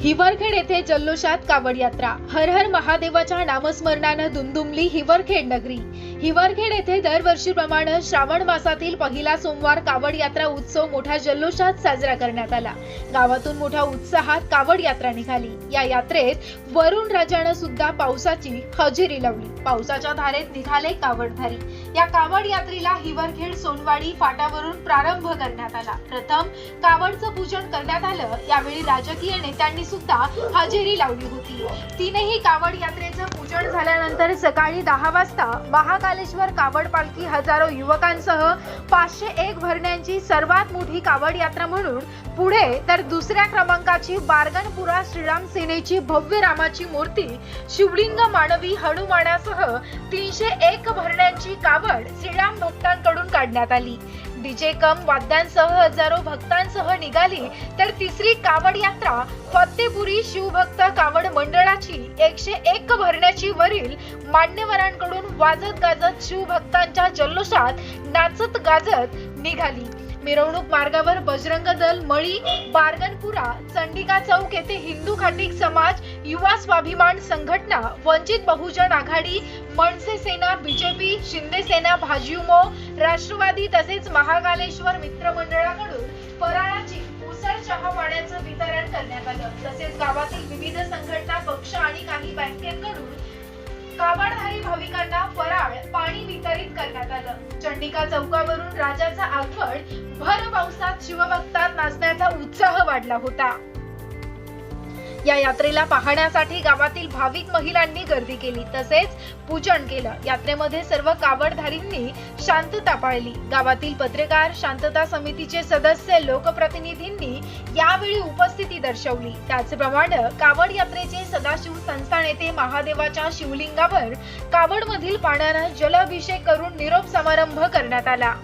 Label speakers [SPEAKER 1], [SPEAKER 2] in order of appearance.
[SPEAKER 1] हिवरखेड येथे जल्लोषात कावड यात्रा. हर हर महादेवाच्या नामस्मरणानं दुमदुमली हिवरखेड नगरी. हिवरखेड येथे दरवर्षीप्रमाणे श्रावण मासातील पहिला सोमवार कावड यात्रा उत्सव मोठ्या जल्लोषात साजरा करण्यात आला. गावातून मोठ्या उत्साहात कावड यात्रा निघाली. या यात्रेत वरुण राजानं सुद्धा पावसाची हजेरी लावली. पावसाच्या धारेत निघाले कावडधारी. या कावड यात्रेला हिवरखेड सोनवाडी फाटावरून प्रारंभ करण्यात आला. प्रथम कावडचं पूजन करण्यात आलं. यावेळी राजकीय नेत्यांनी सुद्धा हजेरी लावली होती. तीनही कावड यात्रेचं पूजन झाल्यानंतर सकाळी दहा वाजता महाकालेश्वर कावड पालखी हजारो युवकांसह पाचशे एक भरण्यांची सर्वात मोठी कावड यात्रा म्हणून पुढे तर दुसऱ्या क्रमांकाची बारगणपुरा श्रीराम सेनेची भव्य रामाची मूर्ती शिवलिंग मानवी हनुमानासह तीनशे एक भरण्यांची कावड श्रीराम भक्तांकडे काढण्यात आली. डीजे कम वाद्यांसह हजारो भक्तांसह निघाली तर तिसरी कावड यात्रा फत्तेपुरी शिवभक्त कावड मंडळाची एकशे एक भरण्याची वरील मान्यवरांकडून वाजत गाजत शिवभक्तांच्या जल्लोषात नाचत गाजत निघाली. मिरवणूक मार्गावर बजरंग दल मळी बारगनपुरा चंडिका चौक येथे हिंदू खाटिक समाज युवा स्वाभिमान संघटना वंचित बहुजन आघाडी मनसे सेना बीजेपी शिंदे सेना भाजयुमो राष्ट्रवादी तसेच महाकालेश्वर मित्रमंडळाकडून फराळाची उसळ चहा पाण्याचं वितरण करण्यात आलं. तसेच गावातील विविध संघटना पक्ष आणि काही बँकेकडून काबाडधारी भाविकांना फराळ पाणी वितरित करण्यात आलं. चंडिका चौकावरून राजाचा आगमन भर पावसात शिवभक्तात नाचण्याचा उत्साह वाढला होता. या यात्रेला पाहण्यासाठी गावातील भाविक महिलांनी गर्दी केली. तसेच पूजन केलं. यात्रेमध्ये सर्व कावडधारींनी शांतता पाळली. गावातील पत्रकार शांतता समितीचे सदस्य लोकप्रतिनिधींनी यावेळी उपस्थिती दर्शवली. त्याचप्रमाणे कावड यात्रेचे सदाशिव संस्थान येथे महादेवाच्या शिवलिंगावर कावडमधील पाण्यानं जलाभिषेक करून निरोप समारंभ करण्यात आला.